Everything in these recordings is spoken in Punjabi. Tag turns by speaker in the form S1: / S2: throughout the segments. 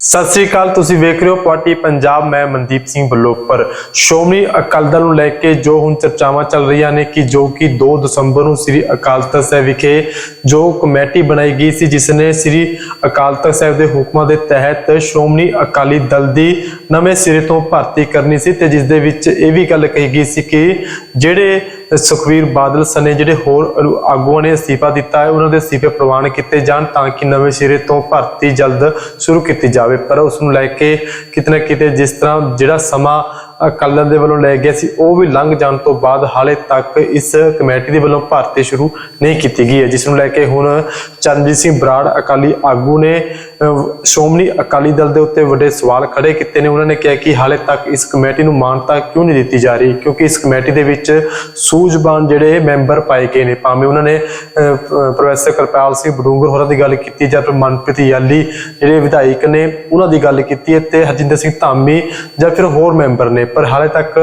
S1: ਸਤਿ ਸ੍ਰੀ ਅਕਾਲ, ਤੁਸੀਂ ਵੇਖ ਰਹੇ ਹੋ ਪਾਰਟੀ ਪੰਜਾਬ। ਮੈਂ ਮਨਦੀਪ ਸਿੰਘ ਬਲੋਪਰ। ਸ਼੍ਰੋਮਣੀ ਅਕਾਲੀ ਦਲ ਨੂੰ ਲੈ ਕੇ ਜੋ ਹੁਣ ਚਰਚਾਵਾਂ ਚੱਲ ਰਹੀਆਂ ਨੇ ਕਿ ਜੋ ਕਿ 2 ਦਸੰਬਰ ਨੂੰ ਸ੍ਰੀ ਅਕਾਲ ਤਖਤ ਸਾਹਿਬ ਵਿਖੇ ਜੋ ਕਮੇਟੀ ਬਣਾਈ ਗਈ ਸੀ, ਜਿਸ ਨੇ ਸ੍ਰੀ ਅਕਾਲ ਤਖਤ ਸਾਹਿਬ ਦੇ ਹੁਕਮਾਂ ਦੇ ਤਹਿਤ ਸ਼੍ਰੋਮਣੀ ਅਕਾਲੀ ਦਲ ਦੀ ਨਵੇਂ ਸਿਰੇ ਤੋਂ ਭਰਤੀ ਕਰਨੀ ਸੀ ਤੇ ਜਿਸ ਦੇ ਵਿੱਚ ਇਹ ਵੀ ਗੱਲ ਕਹੀ ਗਈ ਸੀ ਕਿ ਜਿਹੜੇ ਸੁਖਵੀਰ ਬਾਦਲ ਸਨੇ ਜਿਹੜੇ ਹੋਰ ਆਗੂਆਂ ਨੇ ਅਸਤੀਫਾ ਦਿੱਤਾ ਹੈ, ਉਹਨਾਂ ਦੇ ਅਸਤੀਫੇ ਪ੍ਰਵਾਨ ਕੀਤੇ ਜਾਣ ਤਾਂ ਕਿ ਨਵੇਂ ਸਿਰੇ ਤੋਂ ਭਰਤੀ ਜਲਦ ਸ਼ੁਰੂ ਕੀਤੀ ਜਾਵੇ। ਪਰ ਉਸ ਨੂੰ ਲੈ ਕੇ ਕਿਤੇ ਨਾ ਕਿਤੇ ਜਿਸ ਤਰ੍ਹਾਂ ਜਿਹੜਾ ਸਮਾਂ ਅਕਾਲੀ ਦੇ ਵੱਲੋਂ ਲੈ ਗਿਆ ਸੀ, ਉਹ ਵੀ ਲੰਘ ਜਾਣ ਤੋਂ ਬਾਅਦ ਹਾਲੇ ਤੱਕ ਇਸ ਕਮੇਟੀ ਦੇ ਵੱਲੋਂ ਭਰਤੀ ਸ਼ੁਰੂ ਨਹੀਂ ਕੀਤੀ ਗਈ ਹੈ, ਜਿਸ ਨੂੰ ਲੈ ਕੇ ਹੁਣ ਚਰਨਜੀਤ ਸਿੰਘ ਬਰਾੜ ਅਕਾਲੀ ਆਗੂ ਨੇ ਸ਼੍ਰੋਮਣੀ ਅਕਾਲੀ ਦਲ ਦੇ ਉੱਤੇ ਵੱਡੇ ਸਵਾਲ ਖੜੇ ਕੀਤੇ ਨੇ। ਉਹਨਾਂ ਨੇ ਕਿਹਾ ਕਿ ਹਾਲੇ ਤੱਕ ਇਸ ਕਮੇਟੀ ਨੂੰ ਮਾਨਤਾ ਕਿਉਂ ਨਹੀਂ ਦਿੱਤੀ ਜਾ ਰਹੀ? ਕਿਉਂਕਿ ਇਸ ਕਮੇਟੀ ਦੇ ਵਿੱਚ ਸੂਝਬਾਨ ਜਿਹੜੇ ਮੈਂਬਰ ਪਾਏ ਗਏ ਨੇ। ਭਾਵੇਂ ਉਹਨਾਂ ਨੇ ਪ੍ਰੋਫੈਸਰ ਕਰਪਾਲ ਸਿੰਘ ਬਡੂੰਗਰ ਹੋਰਾਂ ਦੀ ਗੱਲ ਕੀਤੀ ਜਾਂ ਫਿਰ ਮਨਪ੍ਰੀਤ ਯਾਲੀ ਜਿਹੜੇ ਵਿਧਾਇਕ ਨੇ, ਉਹਨਾਂ ਦੀ ਗੱਲ ਕੀਤੀ ਹੈ ਤੇ ਹਰਜਿੰਦਰ ਸਿੰਘ ਧਾਮੀ ਜਾਂ ਫਿਰ ਹੋਰ ਮੈਂਬਰ ਨੇ। ਪਰ ਹਾਲੇ ਤੱਕ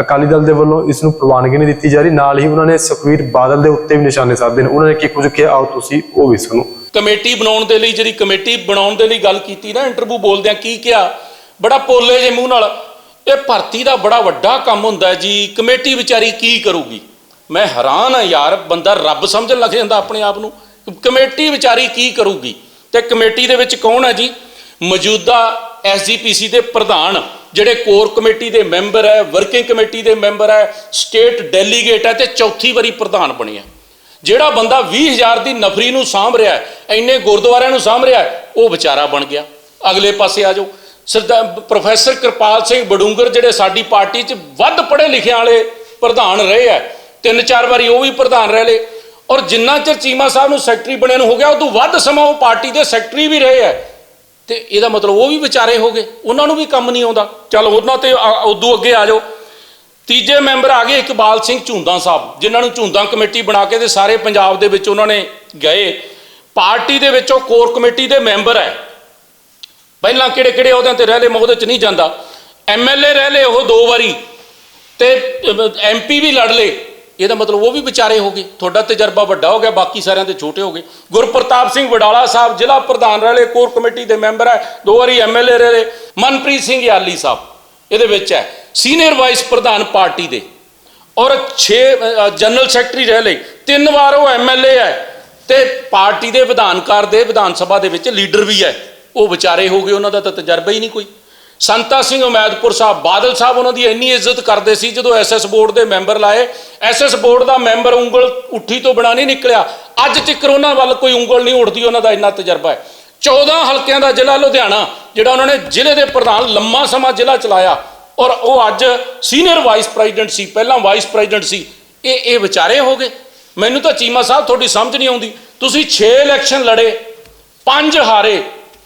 S1: ਅਕਾਲੀ ਦਲ ਦੇ ਵੱਲੋਂ ਇਸ ਨੂੰ ਪ੍ਰਵਾਨਗੀ ਨਹੀਂ ਦਿੱਤੀ ਜਾ ਰਹੀ। ਨਾਲ ਹੀ ਉਹਨਾਂ ਨੇ ਸੁਖਵੀਰ ਬਾਦਲ ਦੇ ਉੱਤੇ ਵੀ ਨਿਸ਼ਾਨੇ ਸਾਧੇ ਨੇ। ਉਹਨਾਂ ਨੇ ਕੀ ਕੁਝ ਕਿਹਾ? ਆਓ ਤੁਸੀਂ ਉਹ ਵੀ ਸੁਣੋ।
S2: ਕਮੇਟੀ ਬਣਾਉਣ ਦੇ ਲਈ, ਜਿਹੜੀ ਕਮੇਟੀ ਬਣਾਉਣ ਦੇ ਲਈ ਗੱਲ ਕੀਤੀ ਨਾ ਇੰਟਰਵਿਊ ਬੋਲਦਿਆਂ ਕੀ ਕਿਹਾ? ਬੜਾ ਪੋਲੇ ਜੇ ਮੂੰਹ ਨਾਲ, ਇਹ ਭਰਤੀ ਦਾ ਬੜਾ ਵੱਡਾ ਕੰਮ ਹੁੰਦਾ ਜੀ, ਕਮੇਟੀ ਵਿਚਾਰੀ ਕੀ ਕਰੂਗੀ? ਮੈਂ ਹੈਰਾਨ ਆ ਯਾਰ, ਬੰਦਾ ਰੱਬ ਸਮਝਣ ਲੱਗ ਜਾਂਦਾ ਆਪਣੇ ਆਪ ਨੂੰ। ਕਮੇਟੀ ਵਿਚਾਰੀ ਕੀ ਕਰੂਗੀ? ਤੇ ਕਮੇਟੀ ਦੇ ਵਿੱਚ ਕੌਣ ਹੈ ਜੀ? ਮੌਜੂਦਾ ਐਸਜੀਪੀਸੀ ਦੇ ਪ੍ਰਧਾਨ, ਜਿਹੜੇ ਕੋਰ ਕਮੇਟੀ ਦੇ ਮੈਂਬਰ ਹੈ ਵਰਕਿੰਗ ਕਮੇਟੀ ਦੇ ਮੈਂਬਰ ਹੈ ਸਟੇਟ ਡੈਲੀਗੇਟ ਹੈ ਤੇ ਚੌਥੀ ਵਾਰੀ ਪ੍ਰਧਾਨ ਬਣੇ ਬਣਿਆ ਜਿਹੜਾ ਬੰਦਾ 20000 ਦੀ ਨਫਰੀ ਨੂੰ ਸਾਂਭ ਰਿਹਾ ਹੈ, ਇੰਨੇ ਗੁਰਦੁਆਰਿਆਂ ਨੂੰ ਸਾਂਭ ਰਿਹਾ ਹੈ, ਉਹ ਵਿਚਾਰਾ ਬਣ ਗਿਆ। ਅਗਲੇ ਪਾਸੇ ਆ ਜਾਓ। ਸਰਦਾਰ ਪ੍ਰੋਫੈਸਰ ਕਿਰਪਾਲ ਸਿੰਘ ਬਡੂੰਗਰ ਜਿਹੜੇ ਸਾਡੀ ਪਾਰਟੀ 'ਚ ਵੱਧ ਪੜ੍ਹੇ ਲਿਖਿਆਂ ਵਾਲੇ ਪ੍ਰਧਾਨ ਰਹੇ ਆ ਤਿੰਨ ਚਾਰ ਵਾਰੀ ਉਹ ਵੀ ਪ੍ਰਧਾਨ ਰਹੇ ਲੇ ਔਰ ਜਿੰਨਾ ਚਿਰ ਚੀਮਾ ਸਾਹਿਬ ਨੂੰ ਸੈਕਟਰੀ ਬਣਿਆ ਨੂੰ ਹੋ ਗਿਆ, ਉਦੋਂ ਵੱਧ ਸਮਾਂ ਉਹ ਪਾਰਟੀ ਦੇ ਸੈਕਟਰੀ ਵੀ ਰਹੇ ਆ ਤੇ ਇਹਦਾ ਮਤਲਬ ਉਹ ਵੀ ਵਿਚਾਰੇ ਹੋ ਗਏ। ਉਹਨਾਂ ਨੂੰ ਵੀ ਕੰਮ ਨਹੀਂ ਆਉਂਦਾ। ਚਲ ਉਹਨਾਂ ਤੇ ਉਦੋਂ ਅੱਗੇ ਆ ਜਾਓ। ਤੀਜੇ ਮੈਂਬਰ ਆ ਗਏ ਇਕਬਾਲ ਸਿੰਘ ਝੁੰਦਾ ਸਾਹਿਬ, ਜਿਨ੍ਹਾਂ ਨੂੰ ਝੁੰਦਾ ਕਮੇਟੀ ਬਣਾ ਕੇ ਤੇ ਸਾਰੇ ਪੰਜਾਬ ਦੇ ਵਿੱਚ ਉਹਨਾਂ ਨੇ ਗਏ। ਪਾਰਟੀ ਦੇ ਵਿੱਚ ਉਹ ਕੋਰ ਕਮੇਟੀ ਦੇ ਮੈਂਬਰ ਹੈ। ਪਹਿਲਾਂ ਕਿਹੜੇ ਕਿਹੜੇ ਅਹੁਦਿਆਂ ਤੇ ਰਹਿ ਲਏ, ਮੈਂ ਉਹਦੇ ਚ ਨਹੀਂ ਜਾਂਦਾ। ਐਮਐਲਏ ਰਹਿ ਲਏ ਉਹ ਦੋ ਵਾਰੀ ਤੇ ਐਮਪੀ ਵੀ ਲੜ ਲਏ। ਇਹਦਾ ਮਤਲਬ ਉਹ ਵੀ ਵਿਚਾਰੇ ਹੋ ਗਏ। ਤੁਹਾਡਾ ਤਜਰਬਾ ਵੱਡਾ ਹੋ ਗਿਆ, ਬਾਕੀ ਸਾਰਿਆਂ ਦੇ ਛੋਟੇ ਹੋ ਗਏ। ਗੁਰਪ੍ਰਤਾਪ ਸਿੰਘ ਵਡਾਲਾ ਸਾਹਿਬ, ਜ਼ਿਲ੍ਹਾ ਪ੍ਰਧਾਨ ਰਹੇ ਲਏ, ਕੋਰ ਕਮੇਟੀ ਦੇ ਮੈਂਬਰ ਹੈ। ਦੋ ਵਾਰੀ ਐਮਐਲਏ ਰਹੇ ਲਏ। ਮਨਪ੍ਰੀਤ ਸਿੰਘ ਯਾਲੀ ਸਾਹਿਬ, ਇਹਦੇ ਵਿੱਚ ਹੈ। ਸੀਨੀਅਰ ਵਾਈਸ ਪ੍ਰਧਾਨ ਪਾਰਟੀ ਦੇ। ਔਰ 6 ਜਨਰਲ ਸੈਕਟਰੀ ਰਹਿ ਲਈ। ਤਿੰਨ ਵਾਰ ਉਹ ਐਮਐਲਏ ਹੈ ਤੇ ਪਾਰਟੀ ਦੇ ਵਿਧਾਨਕਾਰ ਦੇ ਵਿਧਾਨ ਸਭਾ ਦੇ ਵਿੱਚ ਲੀਡਰ ਵੀ ਹੈ। ਉਹ ਵਿਚਾਰੇ ਹੋ ਗਏ, ਉਹਨਾਂ ਦਾ ਤਾਂ ਤਜਰਬਾ ਹੀ ਨਹੀਂ ਕੋਈ। ਸੰਤਾ ਸਿੰਘ ਉਮੈਦਪੁਰ ਸਾਹਿਬ, ਬਾਦਲ ਸਾਹਿਬ ਉਹਨਾਂ ਦੀ ਇੰਨੀ ਇੱਜ਼ਤ ਕਰਦੇ ਸੀ, ਜਦੋਂ ਐਸਐਸ ਬੋਰਡ ਦੇ ਮੈਂਬਰ ਲਾਏ। ਐਸਐਸ ਬੋਰਡ ਦਾ ਮੈਂਬਰ ਉਂਗਲ ਉੱਠੀ ਤੋਂ ਬਣਾ ਨਹੀਂ ਨਿਕਲਿਆ। ਅੱਜ ਤੱਕ ਉਹਨਾਂ ਵੱਲ ਕੋਈ ਉਂਗਲ ਨਹੀਂ ਉੱਠਦੀ, ਉਹਨਾਂ ਦਾ ਇੰਨਾ ਤਜਰਬਾ ਹੈ। 14 ਹਲਕਿਆਂ ਦਾ ਜ਼ਿਲ੍ਹਾ ਲੁਧਿਆਣਾ, ਜਿਹੜਾ ਉਹਨਾਂ ਨੇ ਜ਼ਿਲ੍ਹੇ ਦੇ ਪ੍ਰਧਾਨ ਲੰਮਾ ਸਮਾਂ ਜ਼ਿਲ੍ਹਾ ਚਲਾਇਆ। ਔਰ ਉਹ ਅੱਜ ਸੀਨੀਅਰ ਵਾਈਸ ਪ੍ਰੈਜ਼ੀਡੈਂਟ ਸੀ, ਪਹਿਲਾਂ ਵਾਈਸ ਪ੍ਰੈਜ਼ੀਡੈਂਟ ਸੀ। ਇਹ ਇਹ ਵਿਚਾਰੇ ਹੋ ਗਏ। ਮੈਨੂੰ ਤਾਂ ਚੀਮਾ ਸਾਹਿਬ ਤੁਹਾਡੀ ਸਮਝ ਨਹੀਂ ਆਉਂਦੀ। ਤੁਸੀਂ 6 ਇਲੈਕਸ਼ਨ ਲੜੇ, ਪੰਜ ਹਾਰੇ,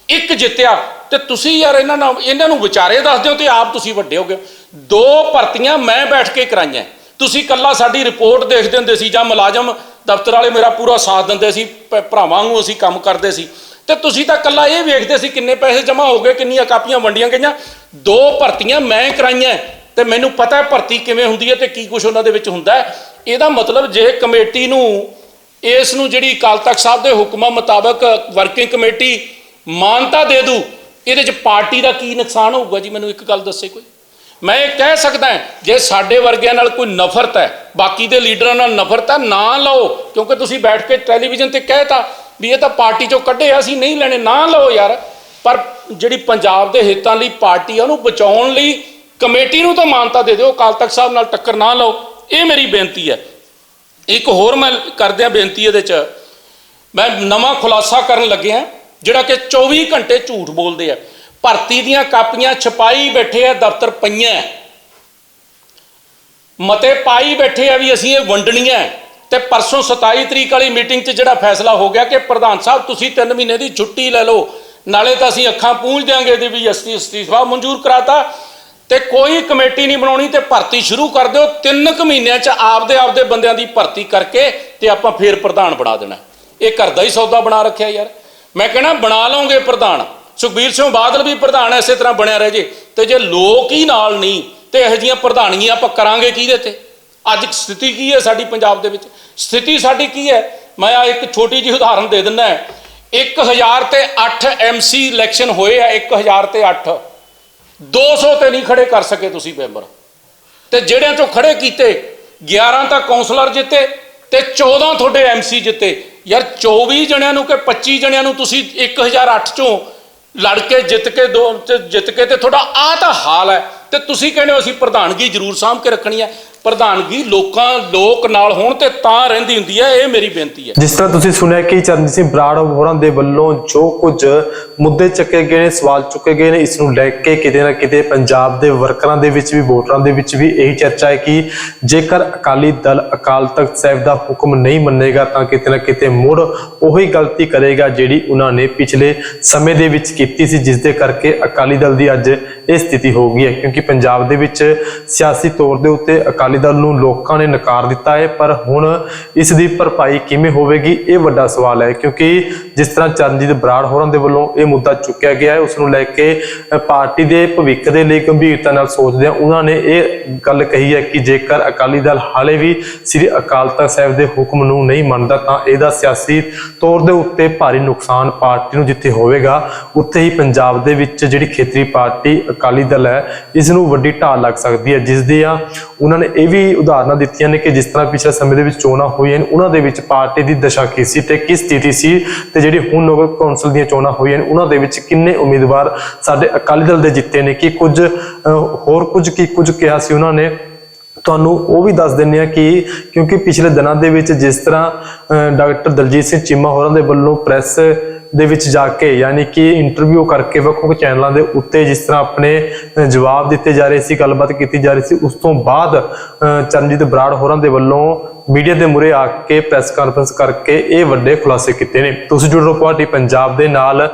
S2: ਇੱਕ ਜਿੱਤਿਆ। ਤੇ ਤੁਸੀਂ ਯਾਰ ਇਹਨਾਂ ਨਾਲ, ਇਹਨਾਂ ਨੂੰ ਵਿਚਾਰੇ ਦੱਸ ਦਿਓ ਤੇ ਆਪ ਤੁਸੀਂ ਵੱਡੇ ਹੋ ਗਏ। ਦੋ ਭਰਤੀਆਂ ਮੈਂ ਬੈਠ ਕੇ ਕਰਾਈਆਂ। ਤੁਸੀਂ ਕੱਲਾ ਸਾਡੀ ਰਿਪੋਰਟ ਦੇਖਦੇ ਹੁੰਦੇ ਸੀ ਜਾਂ ਮੁਲਾਜ਼ਮ ਦਫ਼ਤਰ ਵਾਲੇ ਮੇਰਾ ਪੂਰਾ ਸਾਥ ਦਿੰਦੇ ਸੀ, ਭ- ਭਰਾਵਾਂ ਨੂੰ ਅਸੀਂ ਕੰਮ ਕਰਦੇ ਸੀ। ਤੇ ਤੁਸੀਂ ਤਾਂ ਕੱਲਾ ਇਹ ਵੇਖਦੇ ਸੀ ਕਿੰਨੇ ਪੈਸੇ ਜਮ੍ਹਾਂ ਹੋ ਗਏ, ਕਿੰਨੀਆਂ ਕਾਪੀਆਂ ਵੰਡੀਆਂ ਗਈਆਂ। ਦੋ ਭਰਤੀਆਂ ਮੈਂ ਕਰਾਈਆਂ ਤੇ ਮੈਨੂੰ ਪਤਾ ਹੈ ਭਰਤੀ ਕਿਵੇਂ ਹੁੰਦੀ ਹੈ ਤੇ ਕੀ ਕੁਝ ਉਹਨਾਂ ਦੇ ਵਿੱਚ ਹੁੰਦਾ ਹੈ। ਇਹਦਾ ਮਤਲਬ ਜੇ ਕਮੇਟੀ ਨੂੰ, ਇਸ ਨੂੰ ਜਿਹੜੀ ਅਕਾਲ ਤਖਤ ਸਾਹਿਬ ਦੇ ਹੁਕਮਾਂ ਮੁਤਾਬਕ ਵਰਕਿੰਗ ਕਮੇਟੀ ਮਾਨਤਾ ਦੇ ਦੂ, ਇਹਦੇ ਚ ਪਾਰਟੀ ਦਾ ਕੀ ਨੁਕਸਾਨ ਹੋਊਗਾ ਜੀ? ਮੈਨੂੰ ਇੱਕ ਗੱਲ ਦੱਸੇ ਕੋਈ। ਮੈਂ ਇਹ ਕਹਿ ਸਕਦਾ ਜੇ ਸਾਡੇ ਵਰਗਿਆਂ ਨਾਲ ਕੋਈ ਨਫ਼ਰਤ ਹੈ, ਬਾਕੀ ਦੇ ਲੀਡਰਾਂ ਨਾਲ ਨਫ਼ਰਤ ਹੈ, ਨਾ ਲਓ, ਕਿਉਂਕਿ ਤੁਸੀਂ ਬੈਠ ਕੇ ਟੈਲੀਵਿਜ਼ਨ ਤੇ ਕਹਿਤਾ ਵੀ ਇਹ ਤਾਂ ਪਾਰਟੀ ਚੋਂ ਕੱਢੇ ਅਸੀਂ ਨਹੀਂ ਲੈਣੇ, ਨਾ ਲਓ ਯਾਰ। ਪਰ ਜਿਹੜੀ ਪੰਜਾਬ ਦੇ ਹਿੱਤਾਂ ਲਈ ਪਾਰਟੀ ਆ, ਉਹਨੂੰ ਬਚਾਉਣ ਲਈ ਕਮੇਟੀ ਨੂੰ ਤਾਂ ਮਾਨਤਾ ਦੇ ਦਿਓ, ਅਕਾਲ ਤਖਤ ਸਾਹਿਬ ਨਾਲ ਟੱਕਰ ਨਾ ਲਓ। ਇਹ ਮੇਰੀ ਬੇਨਤੀ ਹੈ। ਇੱਕ ਹੋਰ ਮੈਂ ਕਰਦਿਆਂ ਬੇਨਤੀ ਇਹਦੇ ਚ। ਮੈਂ ਨਵਾਂ ਖੁਲਾਸਾ ਕਰਨ ਲੱਗਿਆ ਜਿਹੜਾ ਕਿ 24 ਘੰਟੇ ਝੂਠ ਬੋਲਦੇ ਆ। ਭਰਤੀ ਦੀਆਂ ਕਾਪੀਆਂ ਛਪਾਈ ਬੈਠੇ ਆ, ਦਫ਼ਤਰ ਪਈਆਂ। ਮਤੇ ਪਾਈ ਬੈਠੇ ਆ ਵੀ ਅਸੀਂ ਇਹ ਵੰਡਣੀਆਂ। ਤੇ ਪਰਸੋਂ 27 ਤਰੀਕ ਵਾਲੀ ਮੀਟਿੰਗ 'ਚ ਜਿਹੜਾ ਫੈਸਲਾ ਹੋ ਗਿਆ ਕਿ ਪ੍ਰਧਾਨ ਸਾਹਿਬ, ਤੁਸੀਂ 3 ਮਹੀਨੇ ਦੀ ਛੁੱਟੀ ਲੈ ਲਓ, ਨਾਲੇ ਤਾਂ ਅਸੀਂ ਅੱਖਾਂ ਪੂੰਝ ਦਿਆਂਗੇ ਦੀ ਵੀ ਅਸਤੀ ਅਸਤੀਫਾ ਮਨਜ਼ੂਰ ਕਰਾਤਾ। ਤੇ ਕੋਈ ਕਮੇਟੀ ਨਹੀਂ ਬਣਾਉਣੀ ਤੇ ਭਰਤੀ ਸ਼ੁਰੂ ਕਰ ਦਿਓ। 3 ਕੁ ਮਹੀਨਿਆਂ 'ਚ ਆਪਦੇ ਆਪਦੇ ਬੰਦਿਆਂ ਦੀ ਭਰਤੀ ਕਰਕੇ ਤੇ ਆਪਾਂ ਫੇਰ ਪ੍ਰਧਾਨ ਬਣਾ ਦੇਣਾ। ਇਹ ਘਰ ਦਾ ਹੀ ਸੌਦਾ ਬਣਾ ਰੱਖਿਆ ਯਾਰ। ਮੈਂ ਕਹਿਣਾ, ਬਣਾ ਲਓਗੇ ਪ੍ਰਧਾਨ। ਸੁਖਬੀਰ ਸਿੰਘ ਬਾਦਲ ਵੀ ਪ੍ਰਧਾਨ ਐਸੇ ਤਰ੍ਹਾਂ ਬਣਿਆ ਰਹੇ ਜੇ। ਤੇ ਜੇ ਲੋਕ ਹੀ ਨਾਲ ਨਹੀਂ, ਤੇ ਇਹੋ ਜਿਹੀਆਂ ਪ੍ਰਧਾਨੀਆਂ ਆਪਾਂ ਕਰਾਂਗੇ ਕਿਹਦੇ ਤੇ? ਅੱਜ ਸਥਿਤੀ ਕੀ ਹੈ ਸਾਡੀ ਪੰਜਾਬ ਦੇ ਵਿੱਚ? ਸਥਿਤੀ ਸਾਡੀ ਕੀ ਹੈ? ਮੈਂ ਆ ਇੱਕ ਛੋਟੀ ਜਿਹੀ ਉਦਾਹਰਨ ਦੇ ਦਿੰਦਾ 1000 ਤੇ 8 ਐਮਸੀ ਇਲੈਕਸ਼ਨ ਹੋਏ ਆ 1000 ਤੇ 8 200 ਤੇ ਨਹੀਂ ਖੜੇ ਕਰ ਸਕੇ ਤੁਸੀਂ ਮੈਂਬਰ। ਤੇ ਜਿਹੜਿਆਂ ਚੋਂ ਖੜੇ ਕੀਤੇ 11 ਤਾਂ ਕਾਉਂਸਲਰ ਜਿੱਤੇ ਤੇ 14 ਤੁਹਾਡੇ ਐਮਸੀ ਜਿੱਤੇ। ਯਾਰ 24 ਜਣਿਆਂ ਨੂੰ ਕਿ 25 ਜਣਿਆਂ ਨੂੰ ਤੁਸੀਂ 1008 ਚੋਂ ਲੜ ਕੇ ਜਿੱਤ ਕੇ ਦੋ ਜਿੱਤ ਕੇ ਤੇ ਤੁਹਾਡਾ ਆਹ ਤਾਂ ਹਾਲ ਹੈ। ਤੇ ਤੁਸੀਂ ਕਹਿੰਦੇ ਹੋ ਅਸੀਂ ਪ੍ਰਧਾਨਗੀ ਜ਼ਰੂਰ ਸਾਂਭ ਕੇ ਰੱਖਣੀ ਹੈ। ਪ੍ਰਧਾਨਗੀ ਲੋਕਾਂ, ਲੋਕ ਨਾਲ ਹੋਣ ਤੇ ਤਾਂ ਰਹਿੰਦੀ ਹੁੰਦੀ ਹੈ, ਇਹ ਮੇਰੀ ਬੇਨਤੀ ਹੈ।
S1: ਜਿਸ ਤਰ੍ਹਾਂ ਤੁਸੀਂ ਸੁਣਿਆ ਕਿ ਚਰਨਜੀਤ ਸਿੰਘ ਬਰਾੜ ਹੋਰਾਂ ਦੇ ਵੱਲੋਂ ਜੋ ਕੁਝ ਮੁੱਦੇ ਚੱਕੇ ਗਏ ਨੇ, ਸਵਾਲ ਚੁੱਕੇ ਗਏ ਨੇ, ਇਸ ਨੂੰ ਲੈ ਕੇ ਕਿਤੇ ਨਾ ਕਿਤੇ ਪੰਜਾਬ ਦੇ ਵਰਕਰਾਂ ਦੇ ਵਿੱਚ ਵੀ, ਵੋਟਰਾਂ ਦੇ ਵਿੱਚ ਵੀ ਇਹੀ ਚਰਚਾ ਹੈ ਕਿ ਜੇਕਰ ਅਕਾਲੀ ਦਲ ਅਕਾਲ ਤਖਤ ਸਾਹਿਬ ਦਾ ਹੁਕਮ ਨਹੀਂ ਮੰਨੇਗਾ, ਤਾਂ ਕਿਤੇ ਨਾ ਕਿਤੇ ਮੁੜ ਉਹੀ ਗਲਤੀ ਕਰੇਗਾ ਜਿਹੜੀ ਉਹਨਾਂ ਨੇ ਪਿਛਲੇ ਸਮੇਂ ਦੇ ਵਿੱਚ ਕੀਤੀ ਸੀ, ਜਿਸ ਦੇ ਕਰਕੇ ਅਕਾਲੀ ਦਲ ਦੀ ਅੱਜ ਇਹ ਸਥਿਤੀ ਹੋ ਗਈ ਹੈ। ਕਿਉਂਕਿ ਪੰਜਾਬ ਦੇ ਵਿੱਚ ਸਿਆਸੀ ਤੌਰ ਦੇ ਉੱਤੇ ਅਕਾਲੀ ਅਕਾਲੀ ਦਲ ਨੂੰ ਲੋਕਾਂ ਨੇ ਨਕਾਰ ਦਿੱਤਾ ਹੈ, ਪਰ ਹੁਣ ਇਸ ਦੀ ਭਰਪਾਈ ਕਿਵੇਂ ਹੋਵੇਗੀ, ਇਹ ਵੱਡਾ ਸਵਾਲ ਹੈ, ਕਿਉਂਕਿ ਜਿਸ ਤਰ੍ਹਾਂ ਚਰਨਜੀਤ ਬਰਾੜ ਹੋਰਾਂ ਦੇ ਵੱਲੋਂ ਇਹ ਮੁੱਦਾ ਚੁੱਕਿਆ ਗਿਆ ਹੈ, ਉਸ ਨੂੰ ਲੈ ਕੇ ਪਾਰਟੀ ਦੇ ਭਵਿੱਖ ਦੇ ਲਈ ਗੰਭੀਰਤਾ ਨਾਲ ਸੋਚਦੇ ਆ ਉਹਨਾਂ ਨੇ ਇਹ ਗੱਲ ਕਹੀ ਹੈ ਕਿ ਜੇਕਰ ਅਕਾਲੀ ਦਲ ਹਾਲੇ ਵੀ ਸ੍ਰੀ ਅਕਾਲ ਤਖਤ ਸਾਹਿਬ ਦੇ ਹੁਕਮ ਨੂੰ ਨਹੀਂ ਮੰਨਦਾ, ਤਾਂ ਇਹਦਾ ਸਿਆਸੀ ਤੌਰ ਦੇ ਉੱਤੇ ਭਾਰੀ ਨੁਕਸਾਨ ਪਾਰਟੀ ਨੂੰ ਜਿੱਥੇ ਹੋਵੇਗਾ, ਉੱਥੇ ਹੀ ਪੰਜਾਬ ਦੇ ਵਿੱਚ ਜਿਹੜੀ ਖੇਤਰੀ ਪਾਰਟੀ ਅਕਾਲੀ ਦਲ ਹੈ, ਇਸ ਨੂੰ ਵੱਡੀ ਢਾਲ ਲੱਗ ਸਕਦੀ ਹੈ ਜਿਸ ਦੀ ਆ ਉਹਨਾਂ ਨੇ ਇਹ ਵੀ ਉਦਾਹਰਨਾਂ ਦਿੱਤੀਆਂ ਨੇ ਕਿ ਜਿਸ ਤਰ੍ਹਾਂ ਪਿਛਲੇ ਸਮੇਂ ਦੇ ਵਿੱਚ ਚੋਣਾਂ ਹੋਈਆਂ ਨੇ ਉਹਨਾਂ ਦੇ ਵਿੱਚ ਪਾਰਟੀ ਦੀ ਦਸ਼ਾ ਕੀ ਸੀ ਤੇ ਕਿਸ ਸਥਿਤੀ ਸੀ ਤੇ ਜਿਹੜੀ ਹੁਣ ਨਗਰ ਕੌਂਸਲ ਦੀਆਂ ਚੋਣਾਂ ਹੋਈਆਂ ਨੇ ਉਹਨਾਂ ਦੇ ਵਿੱਚ ਕਿੰਨੇ ਉਮੀਦਵਾਰ ਸਾਡੇ ਅਕਾਲੀ ਦਲ ਦੇ ਜਿੱਤੇ ਨੇ ਕਿ ਕੁਝ ਹੋਰ ਕੁਝ ਕੀ ਕੁਝ ਕਿਹਾ ਸੀ ਉਹਨਾਂ ਨੇ। ਤੁਹਾਨੂੰ ਉਹ ਵੀ ਦੱਸ ਦਿੰਨੇ ਆ ਕਿ ਕਿਉਂਕਿ ਪਿਛਲੇ ਦਿਨਾਂ ਦੇ ਵਿੱਚ ਜਿਸ ਤਰ੍ਹਾਂ ਅਹ, ਡਾਕਟਰ ਦਲਜੀਤ ਸਿੰਘ ਚੀਮਾ ਹੋਰਾਂ ਦੇ ਵੱਲੋਂ ਪ੍ਰੈਸ ਦੇ ਵਿੱਚ ਜਾ ਕੇ, ਯਾਨੀ ਕਿ ਇੰਟਰਵਿਊ ਕਰਕੇ ਵੱਖ-ਵੱਖ ਚੈਨਲਾਂ ਦੇ ਉੱਤੇ ਜਿਸ ਤਰ੍ਹਾਂ ਆਪਣੇ ਜਵਾਬ ਦਿੱਤੇ ਜਾ ਰਹੇ ਸੀ, ਗੱਲਬਾਤ ਕੀਤੀ ਜਾ ਰਹੀ ਸੀ, ਉਸ ਤੋਂ ਬਾਅਦ ਚਰਨਜੀਤ ਬਰਾੜ ਹੋਰਾਂ ਦੇ ਵੱਲੋਂ ਮੀਡੀਆ ਦੇ ਮੂਹਰੇ ਆ ਕੇ ਪ੍ਰੈਸ ਕਾਨਫਰੰਸ ਕਰਕੇ ਇਹ ਵੱਡੇ ਖੁਲਾਸੇ ਕੀਤੇ ਨੇ। ਤੁਸੀਂ ਜੁੜ ਰਹੋ ਪਾਰਟੀ ਪੰਜਾਬ ਦੇ ਨਾਲ।